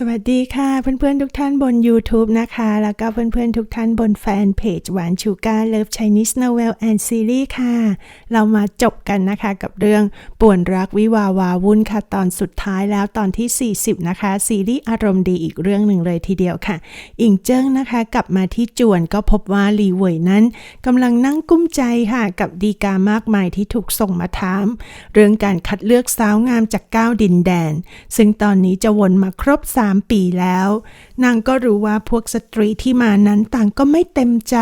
สวัสดีค่ะเพื่อนๆทุกท่านบน YouTube นะคะ แล้วก็เพื่อนๆทุกท่านบนแฟนเพจหวานชูการเลิฟ Chinese Novel and Series ค่ะ เรามาจบกันนะคะกับเรื่องป่วนรักวิวาวาวุ่นค่ะ ตอนสุดท้ายแล้วตอนที่ 40 นะคะ ซีรีส์อารมณ์ดีอีกเรื่องหนึ่งเลยทีเดียวค่ะ อิงเจิ้งนะคะ กลับมาที่จวนก็พบว่าลีเหวยนั้นกำลังนั่งกุ้มใจค่ะ กับดีกามากมายที่ถูกส่งมาถาม เรื่องการคัดเลือกสาวงามจากก้าวดินแดน ซึ่งตอนนี้จะวนมาครบ3ปีแล้ว นางก็รู้ว่าพวกสตรีที่มานั้นต่างก็ไม่เต็มใจ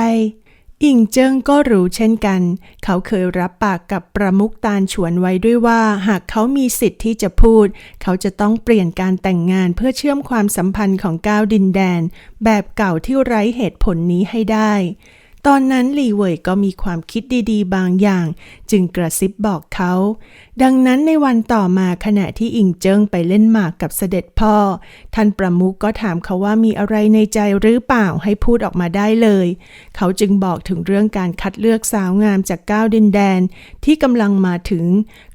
อิงเจิ้งก็รู้เช่นกัน เขาเคยรับปากกับประมุกตาลฉวนไว้ด้วยว่า หากเขามีสิทธิ์ที่จะพูด เขาจะต้องเปลี่ยนการแต่งงานเพื่อเชื่อมความสัมพันธ์ของก้าวดินแดน แบบเก่าที่ไร้เหตุผลนี้ให้ได้ ตอนนั้นหลี่เหวยก็มีความคิดดีๆ บางอย่าง จึงกระซิบบอกเขา ดังนั้นในวันต่อมาขณะที่อิงเจิ้งไปเล่นหมากกับเสด็จพ่อ ท่านประมุขก็ถามเขาว่ามีอะไรในใจหรือเปล่าให้พูดออกมาได้เลย เขาจึงบอกถึงเรื่องการคัดเลือกสาวงามจากก้าวดินแดน ที่กำลังมาถึง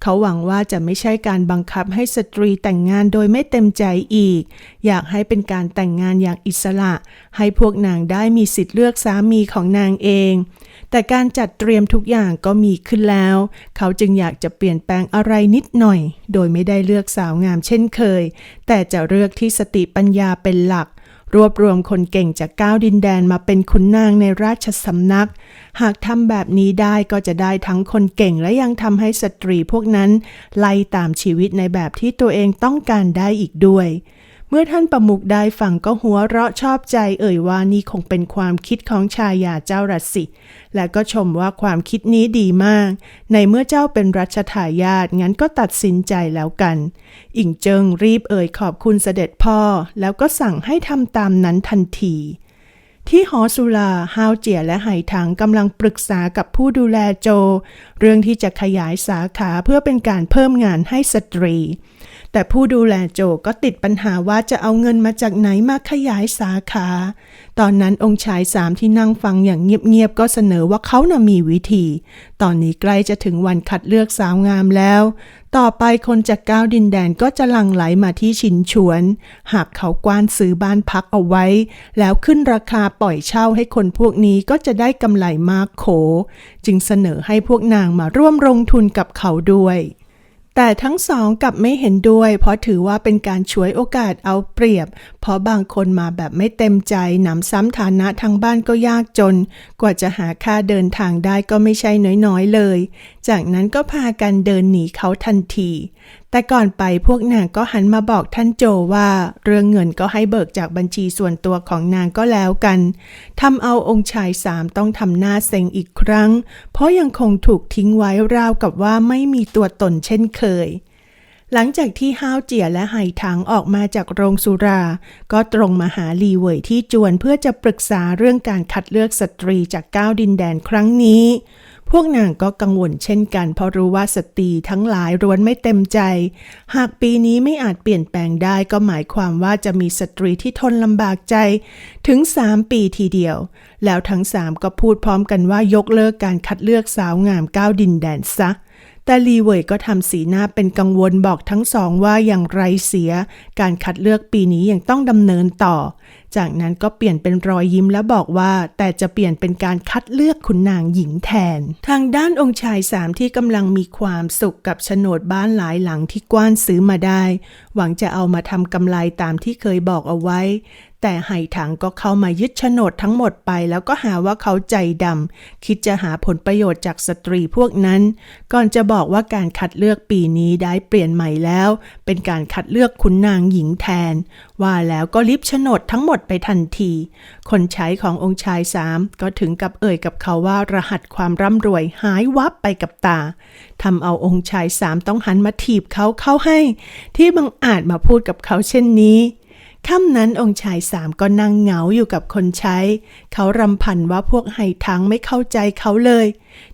เขาหวังว่าจะไม่ใช่การบังคับให้สตรีแต่งงานโดยไม่เต็มใจอีก อยากให้เป็นการแต่งงานอย่างอิสระ ให้พวกนางได้มีสิทธิ์เลือกสามีของนางเอง แต่การจัดเตรียมทุกอย่างก็มีขึ้นแล้ว เขาจึงอยากจะเปลี่ยนแปลงอะไรนิดหน่อย โดยไม่ได้เลือกสาวงามเช่นเคย แต่จะเลือกที่สติปัญญาเป็นหลัก รวบรวมคนเก่งจากก้าวดินแดนมาเป็นขุนนางในราชสำนัก หากทำแบบนี้ได้ก็จะได้ทั้งคนเก่งและยังทำให้สตรีพวกนั้น ไล่ตามชีวิตในแบบที่ตัวเองต้องการได้อีกด้วย เมื่อท่านประมุกได้ฟังก็หัวเราะชอบใจเอ่ยว่านี่คงเป็นความคิดของชายาเจ้ารัสสิ และก็ชมว่าความคิดนี้ดีมาก ในเมื่อเจ้าเป็นรัชทายาทงั้นก็ตัดสินใจแล้วกัน อิงเจิงรีบเอ่ยขอบคุณเสด็จพ่อ แล้วก็สั่งให้ทำตามนั้นทันที ที่หอสุลาฮาวเจียและไหถังกำลังปรึกษากับผู้ดูแลโจ เรื่องที่จะขยายสาขาเพื่อเป็นการเพิ่มงานให้สตรี แต่ผู้ดูแลโจก็ติดปัญหาว่าจะเอาเงินมาจากไหนมาขยายสาขา ตอนนั้นองค์ชายสามที่นั่งฟังอย่างเงียบๆก็เสนอว่าเขาน่ะมีวิธี ตอนนี้ใกล้จะถึงวันคัดเลือกสาวงามแล้ว ต่อไปคนจากก้าวดินแดนก็จะหลั่งไหลมาที่ชินชวน หากเขากว้านซื้อบ้านพักเอาไว้ แล้วขึ้นราคาปล่อยเช่าให้คนพวกนี้ก็จะได้กำไรมากโข จึงเสนอให้พวกนางมาร่วมลงทุนกับเขาด้วย แต่ทั้งสองกลับไม่เห็นด้วย เพราะถือว่าเป็นการฉวยโอกาสเอาเปรียบ เพราะบางคนมาแบบไม่เต็มใจหนำซ้ำฐานะทางบ้านก็ยากจน กว่าจะหาค่าเดินทางได้ก็ไม่ใช่น้อยๆเลยจากนั้นก็พากันเดินหนีเขาทันที แต่ก่อนไปพวกนางก็หันมาบอกท่านโจว่า เรื่องเงินก็ให้เบิกจากบัญชีส่วนตัวของนางก็แล้วกันทำเอาองค์ชายสามต้องทำหน้าเซ็งอีกครั้ง เพราะยังคงถูกทิ้งไว้ราวกับว่าไม่มีตัวตนเช่นเคยหลังจากที่ห้าวเจียและไหถังออกมาจากโรงสุรา ก็ตรงมาหาลีเหวยที่จวนเพื่อจะปรึกษาเรื่องการคัดเลือกสตรีจากก้าวดินแดนครั้งนี้ พวกนางก็กังวลเช่นกัน เพราะรู้ว่าสตรีทั้งหลายร้วนไม่เต็มใจ หากปีนี้ไม่อาจเปลี่ยนแปลงได้ก็หมายความว่าจะมีสตรีที่ทนลำบากใจ ถึงสามปีทีเดียว แล้วทั้งสามก็พูดพร้อมกันว่ายกเลิกการคัดเลือกสาวงามก้าวดินแดนซะ แต่ลีเวยก็ทำสีหน้าเป็นกังวลบอกทั้งสองว่าอย่างไรเสีย การคัดเลือกปีนี้ยังต้องดำเนินต่อ จากนั้นก็เปลี่ยนเป็นรอยยิ้มและบอกว่า แต่จะเปลี่ยนเป็นการคัดเลือกขุนนางหญิงแทน ทางด้านองค์ชายสามที่กำลังมีความสุขกับโฉนดบ้านหลายหลังที่กว้านซื้อมาได้ หวังจะเอามาทำกำไรตามที่เคยบอกเอาไว้ แต่ไห่ถังก็เข้ามายึดโฉนดทั้งหมดไปแล้วก็หาว่าเขาใจดำคิดจะหาผลประโยชน์จากสตรีพวกนั้น ก่อนจะบอกว่าการคัดเลือกปีนี้ได้เปลี่ยนใหม่แล้ว เป็นการคัดเลือกขุนนางหญิงแทน ว่าแล้วก็ลิบโฉนดทั้งหมดไปทันที คนใช้ขององค์ชายสามก็ถึงกับเอ่ยกับเขาว่ารหัสความร่ำรวยหายวับไปกับตาทำเอาองค์ชายสามต้องหันมาถีบเขาเข้าให้ ที่บังอาจมาพูดกับเขาเช่นนี้ ค่ำนั้นองค์ชายสามก็นั่งเหงาอยู่กับคนใช้ เขารำพันว่าพวกไห่ทั้งไม่เข้าใจเขาเลย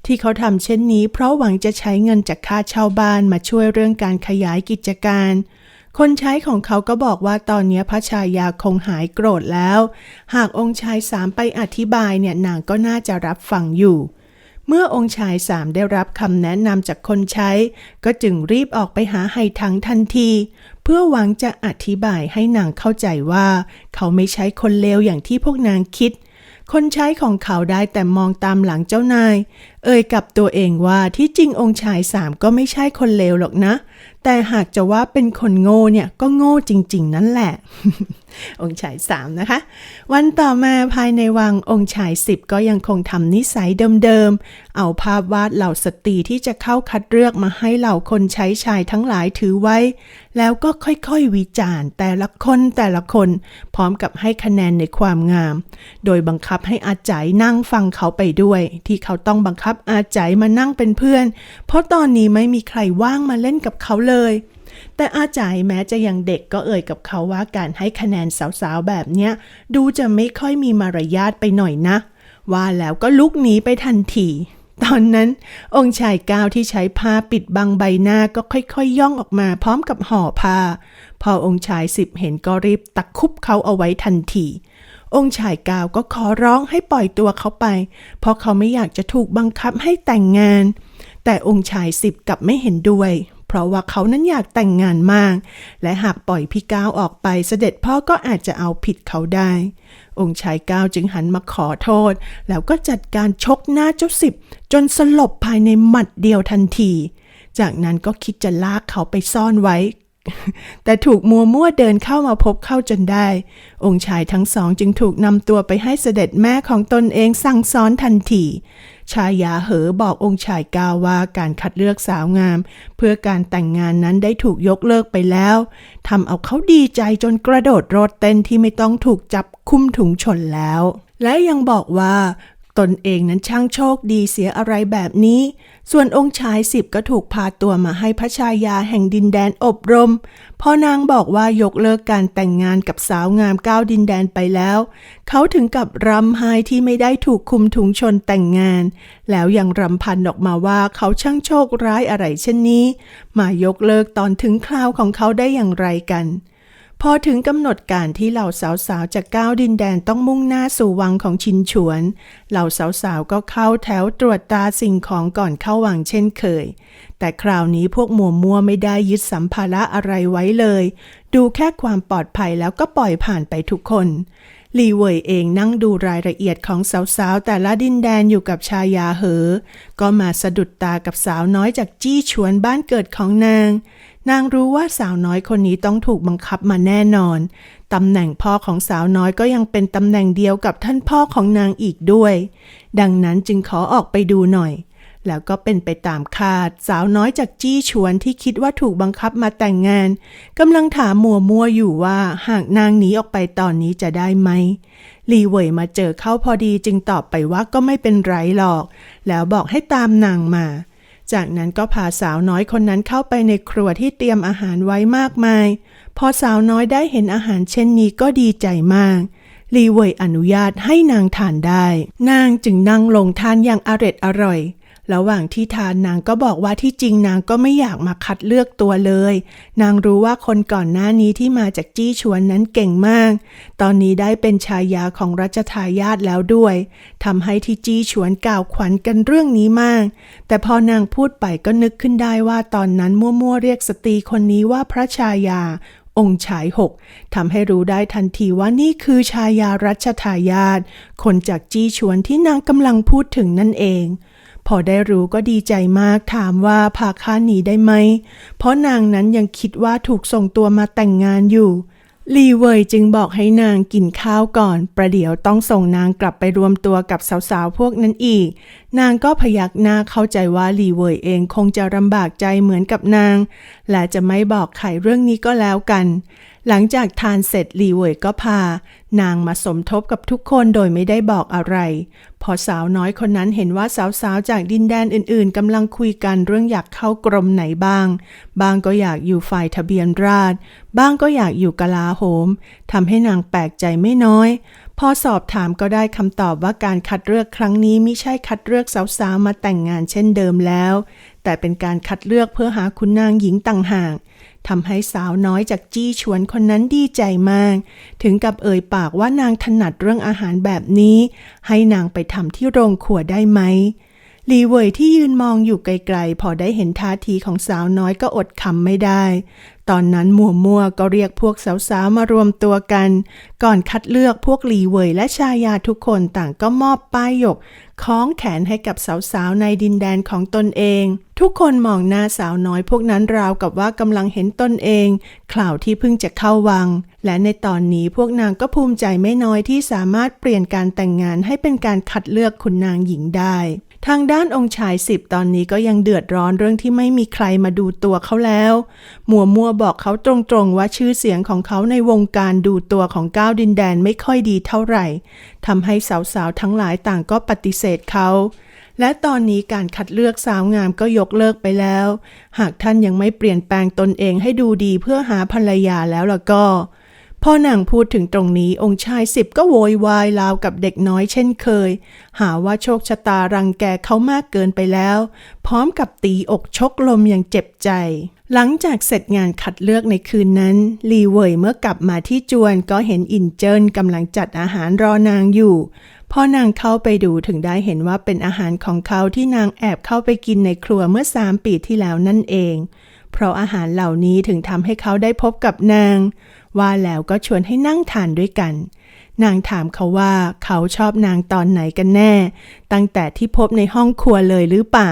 ที่เขาทำเช่นนี้เพราะหวังจะใช้เงินจากค่าเช่าบ้านมาช่วยเรื่องการขยายกิจการ คนใช้ของเขาก็บอกว่าตอนนี้พระชายาคงหายโกรธแล้ว หากองค์ชายสามไปอธิบายเนี่ยนางก็น่าจะรับฟังอยู่ เมื่อองค์ชายสามได้รับคำแนะนำจากคนใช้ ก็จึงรีบออกไปหาไฮทังทันที เพื่อหวังจะอธิบายให้นางเข้าใจว่า เขาไม่ใช่คนเลวอย่างที่พวกนางคิด คนใช้ของเขาได้แต่มองตามหลังเจ้านาย เอ่ยกับตัวเองว่าที่จริงองค์ชายสามก็ไม่ใช่คนเลวหรอกนะ แต่หากจะว่าเป็นคนโง่เนี่ยก็โง่จริง ๆ นั่นแหละ องค์ชายสามนะคะ วันต่อมาภายในวังองค์ชายสิบก็ยังคงทำนิสัยเดิมๆ เอาภาพวาดเหล่าสตรีที่จะเข้าคัดเลือกมาให้เหล่าคนใช้ชายทั้งหลายถือไว้ แล้วก็ค่อยๆวิจารณ์ แต่ละคนแต่ละคนพร้อมกับให้คะแนนในความงาม โดยบังคับให้อาจายนั่งฟังเขาไปด้วย ที่เขาต้องบังคับอาจายมานั่งเป็นเพื่อน เพราะตอนนี้ไม่มีใครว่างมาเล่นกับเขาเลยแต่อาจายแม้จะยังเด็กก็เอ่ยกับเขาว่าการให้คะแนนสาวๆ แบบเนี้ย ดูจะไม่ค่อยมีมารยาทไปหน่อยนะ ว่าแล้วก็ลุกหนีไปทันทีตอนนั้นองค์ชายก้าวที่ใช้ผ้าปิดบังใบหน้าก็ค่อยๆยย่องออกมาพร้อมกับห่อผ้า พอองค์ชายสิบเห็นก็รีบตะคุบเขาเอาไว้ทันที องค์ชายก้าวก็ขอร้องให้ปล่อยตัวเขาไป เพราะเขาไม่อยากจะถูกบังคับให้แต่งงาน แต่องค์ชายสิบกลับไม่เห็นด้วย เพราะว่าเขานั้นอยากแต่งงานมาก และหากปล่อยพี่ก้าวออกไปเสด็จพ่อก็อาจจะเอาผิดเขาได้ องค์ชายก้าวจึงหันมาขอโทษ แล้วก็จัดการชกหน้าเจ้าสิบ จนสลบภายในหมัดเดียวทันที จากนั้นก็คิดจะลากเขาไปซ่อนไว้ แต่ถูกมัวมั่วเดินเข้ามาพบเข้าจนได้ องค์ชายทั้งสองจึงถูกนำตัวไปให้เสด็จแม่ของตนเองสั่งสอนทันที ชายาเหอบอกองค์ชายกาวว่าการคัดเลือกสาวงาม เพื่อการแต่งงานนั้นได้ถูกยกเลิกไปแล้วทำเอาเขาดีใจจนกระโดดโลดเต้นที่ไม่ต้องถูกจับคุมถุงชนแล้วและยังบอกว่า ตนเองนั้นช่างโชคดีเสียอะไรแบบนี้ ส่วนองค์ชายสิบก็ถูกพาตัวมาให้พระชายาแห่งดินแดนอบรม พอนางบอกว่ายกเลิกการแต่งงานกับสาวงามก้าวดินแดนไปแล้ว เขาถึงกับรำไห้ที่ไม่ได้ถูกคุมถุงชนแต่งงาน แล้วยังรำพันออกมาว่าเขาช่างโชคร้ายอะไรเช่นนี้ มายกเลิกตอนถึงคราวของเขาได้อย่างไรกัน พอถึงกำหนดการที่เหล่าสาวๆ จากก้าวดินแดนต้องมุ่งหน้าสู่วังของชินฉวน เหล่าสาวๆ ก็เข้าแถวตรวจตาสิ่งของก่อนเข้าวังเช่นเคย แต่คราวนี้พวกมัวมัวไม่ได้ยึดสัมภาระอะไรไว้เลย ดูแค่ความปลอดภัยแล้วก็ปล่อยผ่านไปทุกคนลีเวยเองนั่งดูรายละเอียดของสาวๆ แต่ละดินแดนอยู่กับชายาเหอ ก็มาสะดุดตากับสาวน้อยจากจี้ชวนบ้านเกิดของนาง นางรู้ว่าสาวน้อยคนนี้ต้องถูกบังคับมาแน่นอน ตำแหน่งพ่อของสาวน้อยก็ยังเป็นตำแหน่งเดียวกับท่านพ่อของนางอีกด้วย ดังนั้นจึงขอออกไปดูหน่อย แล้วก็เป็นไปตามคาด สาวน้อยจากจี้ชวนที่คิดว่าถูกบังคับมาแต่งงานกำลังถามมัวมัวอยู่ว่าหากนางหนีออกไปตอนนี้จะได้ไหมลีเว่ยมาเจอเข้าพอดีจึงตอบไปว่าก็ไม่เป็นไรหรอก แล้วบอกให้ตามนางมา จากนั้นก็พาสาวน้อยคนนั้นเข้าไปในครัวที่เตรียมอาหารไว้มากมาย พอสาวน้อยได้เห็นอาหารเช่นนี้ก็ดีใจมากลีเว่ยอนุญาตให้นางทานได้ นางจึงนั่งลงทานอย่างอร็ดอร่อย ระหว่างที่ทานนางก็บอกว่าที่จริงนางก็ไม่อยากมาคัดเลือกตัวเลย นางรู้ว่าคนก่อนหน้านี้ที่มาจากจี้ชวนนั้นเก่งมาก ตอนนี้ได้เป็นชายาของรัชทายาทแล้วด้วยทำให้ที่จี้ชวนกล่าวขวัญกันเรื่องนี้มาก แต่พอนางพูดไปก็นึกขึ้นได้ว่าตอนนั้นมั่วๆเรียกสตรีคนนี้ว่าพระชายาองค์ชายหกทำให้รู้ได้ทันทีว่านี่คือชายารัชทายาทคนจากจี้ชวนที่นางกำลังพูดถึงนั่นเอง พอได้รู้ก็ดีใจมากถามว่าพาข้าหนีได้ไหม เพราะนางนั้นยังคิดว่าถูกส่งตัวมาแต่งงานอยู่ลีเวยจึงบอกให้นางกินข้าวก่อน ประเดี๋ยวต้องส่งนางกลับไปรวมตัวกับสาวๆพวกนั้นอีก นางก็พยักหน้าเข้าใจว่าลีเวยเองคงจะลำบากใจเหมือนกับนาง และจะไม่บอกใครเรื่องนี้ก็แล้วกัน หลังจากทานเสร็จลีเวยก็พา นางมาสมทบกับทุกคนโดยไม่ได้บอกอะไร พอสาวน้อยคนนั้นเห็นว่าสาวๆ จากดินแดนอื่นๆกำลังคุยกันเรื่องอยากเข้ากรมไหนบ้าง บางก็อยากอยู่ฝ่ายทะเบียนราษฎร์บ้างก็อยากอยู่กลาโหมทำให้นางแปลกใจไม่น้อย พอสอบถามก็ได้คำตอบว่าการคัดเลือกครั้งนี้ไม่ใช่คัดเลือกสาวๆมาแต่งงานเช่นเดิมแล้ว แต่เป็นการคัดเลือกเพื่อหาคุณนางหญิงต่างหากทำให้สาวน้อยจากจี้ชวนคนนั้นดีใจมาก ถึงกับเอ่ยปากว่านางถนัดเรื่องอาหารแบบนี้ ให้นางไปทำที่โรงครัวได้ไหม หลีเวยที่ยืนมองอยู่ไกลๆ พอได้เห็นท่าทีของสาวน้อยก็อดคำไม่ได้ ตอนนั้นมัวมัวก็เรียกพวกสาวๆ มารวมตัวกัน ก่อนคัดเลือกพวกหลีเวยและชายาทุกคนต่างก็มอบป้ายหยกคล้องแขนให้กับสาวๆ ในดินแดนของตนเอง ทุกคนมองหน้าสาวน้อยพวกนั้นราวกับว่ากำลังเห็นตนเองข่าวที่เพิ่งจะเข้าวัง และในตอนนี้พวกนางก็ภูมิใจไม่น้อยที่สามารถเปลี่ยนการแต่งงานให้เป็นการคัดเลือกคุณนางหญิงได้ ทางด้านองค์ชายสิบตอนนี้ก็ยังเดือดร้อนเรื่องที่ไม่มีใครมาดูตัวเขาแล้ว มัวมัวบอกเขาตรงๆว่าชื่อเสียงของเขาในวงการดูตัวของก้าวดินแดนไม่ค่อยดีเท่าไหร่ทำให้สาวๆทั้งหลายต่างก็ปฏิเสธเขา และตอนนี้การคัดเลือกสาวงามก็ยกเลิกไปแล้ว หากท่านยังไม่เปลี่ยนแปลงตนเองให้ดูดีเพื่อหาภรรยาแล้วล่ะก็ พอนางพูดถึงตรงนี้องค์ชายสิบก็โวยวายราวกับเด็กน้อยเช่นเคย หาว่าโชคชะตารังแกเขามากเกินไปแล้ว พร้อมกับตีอกชกลมอย่างเจ็บใจ หลังจากเสร็จงานคัดเลือกในคืนนั้น ลีเว่ยเมื่อกลับมาที่จวนก็เห็นอินเจินกำลังจัดอาหารรอนางอยู่พอนางเข้าไปดูถึงได้เห็นว่าเป็นอาหารของเขาที่นางแอบเข้าไปกินในครัวเมื่อสามปีที่แล้วนั่นเอง เพราะอาหารเหล่านี้ถึงทำให้เขาได้พบกับนาง ว่าแล้วก็ชวนให้นั่งทานด้วยกัน นางถามเขาว่าเขาชอบนางตอนไหนกันแน่ ตั้งแต่ที่พบในห้องครัวเลยหรือเปล่า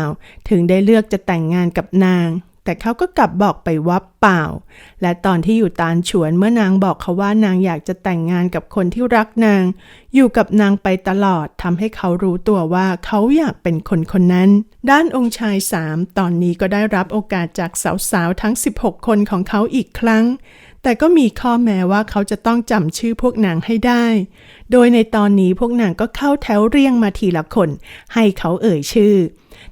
ถึงได้เลือกจะแต่งงานกับนาง แต่เขาก็กลับบอกไปว่าเปล่า และตอนที่อยู่ตานฉวนเมื่อนางบอกเขาว่านางอยากจะแต่งงานกับคนที่รักนาง อยู่กับนางไปตลอดทำให้เขารู้ตัวว่าเขาอยากเป็นคนคนนั้น ด้านองค์ชายสามตอนนี้ก็ได้รับโอกาสจากสาวๆทั้ง 16 คนของเขาอีกครั้ง แต่ก็มีข้อแม้ว่าเขาจะต้องจำชื่อพวกนางให้ได้ โดยในตอนนี้พวกนางก็เข้าแถวเรียงมาทีละคน ให้เขาเอ่ยชื่อ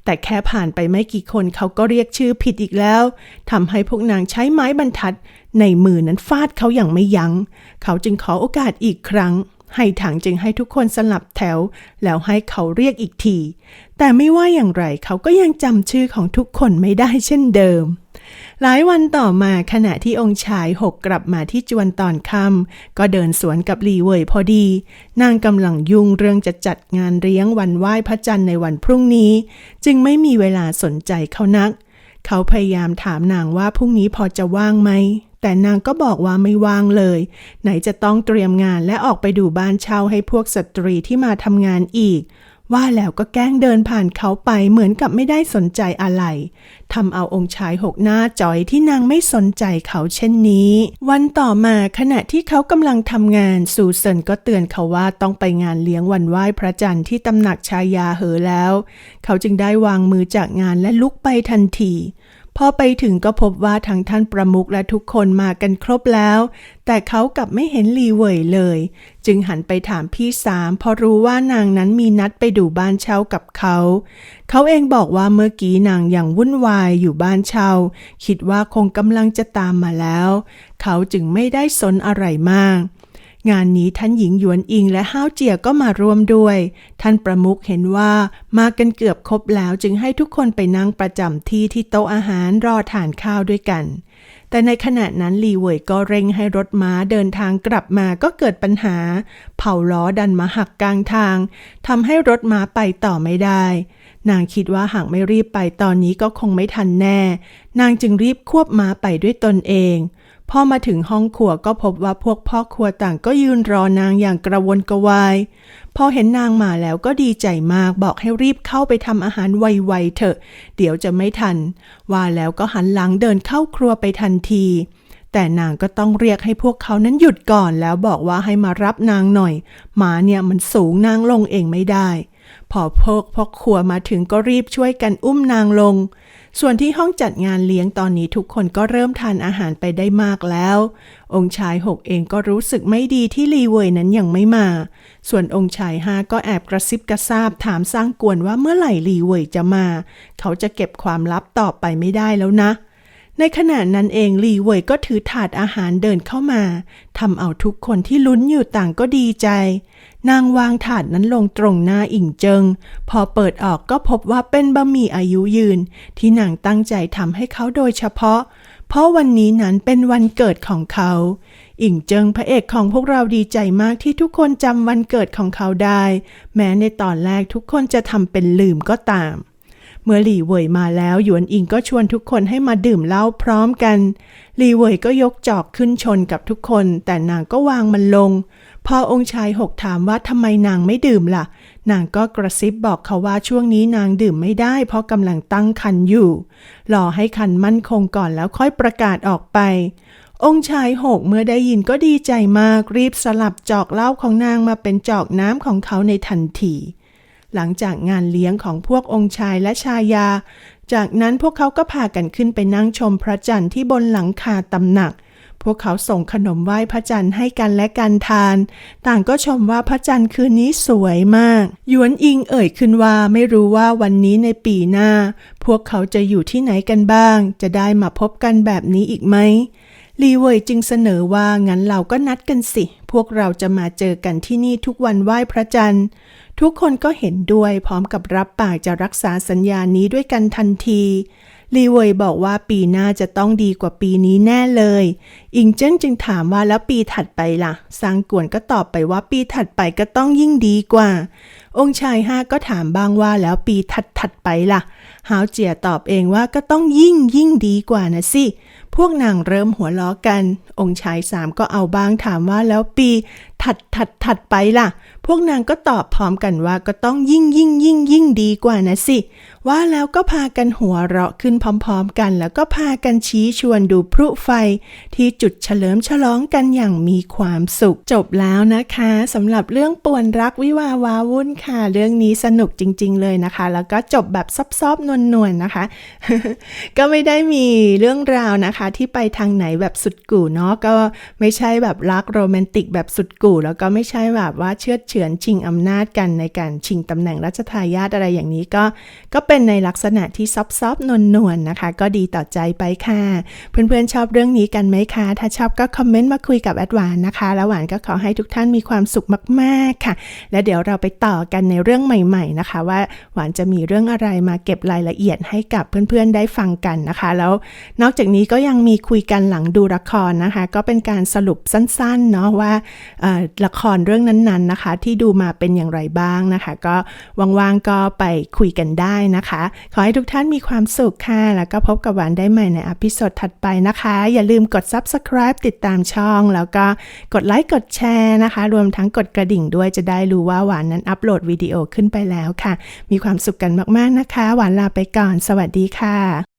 แต่แค่ผ่านไปไม่กี่คนเขาก็เรียกชื่อผิดอีกแล้วทำให้พวกนางใช้ไม้บรรทัด ในมือนั้นฟาดเขาอย่างไม่ยัง้ง เขาจึงขอโอกาสอีกครั้ง ให้ถังจึงให้ทุกคนสลับแถว แล้วให้เขาเรียกอีกที แต่ไม่ว่าอย่างไรเขาก็ยังจำชื่อของทุกคนไม่ได้เช่นเดิม หลายวันต่อมาขณะที่องค์ชายหกกลับมาที่จวนตอนค่ำก็เดินสวนกับลีเว่ยพอดี นางกำลังยุ่งเรื่องจะจัดงานเลี้ยงวันไหว้พระจันทร์ในวันพรุ่งนี้ จึงไม่มีเวลาสนใจเขานัก เขาพยายามถามนางว่าพรุ่งนี้พอจะว่างไหม แต่นางก็บอกว่าไม่ว่างเลย ไหนจะต้องเตรียมงานและออกไปดูบ้านเช่าให้พวกสตรีที่มาทำงานอีก ว่าแล้วก็แกล้งเดินผ่านเขาไปเหมือนกับไม่ได้สนใจอะไรทำเอาองค์ชายหกหน้าจอยที่นางไม่สนใจเขาเช่นนี้ วันต่อมาขณะที่เขากำลังทำงานซูเซนก็เตือนเขาว่าต้องไปงานเลี้ยงวันไหว้พระจันทร์ที่ตำหนักชายาเหอแล้ว เขาจึงได้วางมือจากงานและลุกไปทันที พอไปถึงก็พบว่าทั้งท่านประมุขและทุกคนมากันครบแล้ว แต่เขากลับไม่เห็นลีเว่ยเลย จึงหันไปถามพี่สามพอรู้ว่านางนั้นมีนัดไปดูบ้านเช่ากับเขา เขาเองบอกว่าเมื่อกี้นางยังวุ่นวายอยู่บ้านเช่า คิดว่าคงกำลังจะตามมาแล้ว เขาจึงไม่ได้สนอะไรมาก งานนี้ท่านหญิงหยวนอิงและห้าวเจียก็มาร่วมด้วย ท่านประมุขเห็นว่ามากันเกือบครบแล้วจึงให้ทุกคนไปนั่งประจำที่ที่โต๊ะอาหารรอทานข้าวด้วยกัน แต่ในขณะนั้นลีเว่ยก็เร่งให้รถม้าเดินทางกลับมาก็เกิดปัญหา เผาล้อดันมาหักกลางทางทำให้รถม้าไปต่อไม่ได้ นางคิดว่าหากไม่รีบไปตอนนี้ก็คงไม่ทันแน่ นางจึงรีบควบม้าไปด้วยตนเอง พอมาถึงห้องครัวก็พบว่าพวกพ่อครัวต่างก็ยืนรอนางอย่างกระวนกระวาย พอเห็นนางมาแล้วก็ดีใจมากบอกให้รีบเข้าไปทำอาหารไวๆเถอะ เดี๋ยวจะไม่ทัน ว่าแล้วก็หันหลังเดินเข้าครัวไปทันที แต่นางก็ต้องเรียกให้พวกเขานั้นหยุดก่อนแล้วบอกว่าให้มารับนางหน่อยหมาเนี่ยมันสูงนางลงเองไม่ได้ พอพกพ่อครัวมาถึงก็รีบช่วยกันอุ้มนางลง ส่วนที่ห้องจัดงานเลี้ยงตอนนี้ทุกคนก็เริ่มทานอาหารไปได้มากแล้ว องค์ชายหกเองก็รู้สึกไม่ดีที่ลีเวยนั้นยังไม่มา ส่วนองค์ชายห้าก็แอบกระซิบกระซาบถามสร้างกวนว่าเมื่อไหร่ลีเวยจะมา เขาจะเก็บความลับต่อไปไม่ได้แล้วนะ ในขณะนั้นเองลีเว่ยก็ถือถาดอาหารเดินเข้ามาทำเอาทุกคนที่ลุ้นอยู่ต่างก็ดีใจ นางวางถาดนั้นลงตรงหน้าอิ่งเจิง พอเปิดออกก็พบว่าเป็นบะหมี่อายุยืน ที่นางตั้งใจทำให้เขาโดยเฉพาะ เพราะวันนี้นั้นเป็นวันเกิดของเขา อิ่งเจิงพระเอกของพวกเราดีใจมากที่ทุกคนจำวันเกิดของเขาได้ แม้ในตอนแรกทุกคนจะทำเป็นลืมก็ตาม เมื่อหลี่เหวยมาแล้วหยวนอิงก็ชวนทุกคนให้มาดื่มเหล้าพร้อมกัน หลี่เหวยก็ยกจอกขึ้นชนกับทุกคน แต่นางก็วางมันลง พอองค์ชายหกถามว่าทำไมนางไม่ดื่มล่ะ นางก็กระซิบบอกเขาว่าช่วงนี้นางดื่มไม่ได้ เพราะกำลังตั้งครรภ์อยู่ รอให้คันมั่นคงก่อนแล้วค่อยประกาศออกไปองค์ชายหกเมื่อได้ยินก็ดีใจมากรีบสลับจอกเหล้าของนางมาเป็นจอกน้ำของเขาในทันที หลังจากงานเลี้ยงของพวกองค์ชายและชายา จากนั้นพวกเขาก็พากันขึ้นไปนั่งชมพระจันทร์ที่บนหลังคาตำหนัก พวกเขาส่งขนมไหว้พระจันทร์ให้กันและกันทาน ต่างก็ชมว่าพระจันทร์คืนนี้สวยมาก หยวนอิงเอ่ยขึ้นว่าไม่รู้ว่าวันนี้ในปีหน้า พวกเขาจะอยู่ที่ไหนกันบ้าง จะได้มาพบกันแบบนี้อีกไหม ลีเวยจึงเสนอว่างั้นเราก็นัดกันสิ พวกเราจะมาเจอกันที่นี่ทุกวันไหว้พระจันทร์ ทุกคนก็เห็นด้วยพร้อมกับรับปากจะรักษาสัญญานี้ด้วยกันทันทีลีเวยบอกว่าปีหน้าจะต้องดีกว่าปีนี้แน่เลย อิงเจิ้นจึงถามว่าแล้วปีถัดไปล่ะ ซางกวนก็ตอบไปว่าปีถัดไปก็ต้องยิ่งดีกว่า องค์ชายห้าก็ถามบ้างว่าแล้วปีถัดถัดไปล่ะ หาวเจียตอบเองว่าก็ต้องยิ่งยิ่งดีกว่านะสิ พวกนางเริ่มหัวล้อกัน องค์ชายสามก็เอาบ้างถามว่าแล้วปี ถัดถัดถัดไปล่ะ พวกนางก็ตอบพร้อมกันว่าก็ต้องยิ่งยิ่งยิ่งยิ่งดีกว่านะสิ ว่าแล้วก็พากันหัวเราะขึ้นพร้อมๆกัน แล้วก็พากันชี้ชวนดูพลุไฟ ที่จุดเฉลิมฉลองกันอย่างมีความสุข จบแล้วนะคะสำหรับเรื่องป่วนรักวิวาวาวุ่นค่ะ เรื่องนี้สนุกจริง ๆ เลยนะคะ แล้วก็จบแบบซอบๆนวลๆนะคะ ก็ไม่ได้มีเรื่องราวนะคะ ที่ไปทางไหนแบบสุดกู่เนาะก็ไม่ใช่แบบรักโรแมนติกแบบสุดกู่แล้วก็ไม่ใช่แบบว่าเชือเฉือนชิงอำนาจกันในการชิงตำแหน่งรัชทายาทอะไรอย่างนี้ก็ก็เป็นในลักษณะที่ซอบๆนวลๆนะคะ ก็ดีต่อใจไปค่ะ เพื่อนๆชอบเรื่องนี้กันไหมคะ ถ้าชอบก็คอมเมนต์มาคุยกับแอดวานนะคะ แล้วหวานก็ขอให้ทุกท่านมีความสุขมากๆค่ะ แล้วเดี๋ยวเราไปต่อกันในเรื่องใหม่ๆนะคะ ว่าหวานจะมีเรื่องอะไรมาเก็บรายละเอียดให้กับเพื่อนๆได้ฟังกันนะคะ แล้วนอกจากนี้ก็ยังมีคุยกันหลังดูละครนะคะ ก็เป็นการสรุปสั้นๆเนาะว่าเอ่อละครเรื่องนั้นๆนะคะ ที่ดูมาเป็นอย่างไรบ้างนะคะ ก็ว่างๆก็ไปคุยกันได้นะคะ ขอให้ทุกท่านมีความสุขค่ะ แล้วก็พบกับหวานได้ใหม่ในอพิโซดถัดไปนะคะ อย่าลืมกด subscribe ติดตามช่อง แล้วก็กดไลค์กดแชร์นะคะ รวมทั้งกดกระดิ่งด้วยจะได้รู้ว่าหวานนั้นอัปโหลดวิดีโอขึ้นไปแล้วค่ะ มีความสุขกันมากๆนะคะ หวานลาไปก่อน สวัสดีค่ะ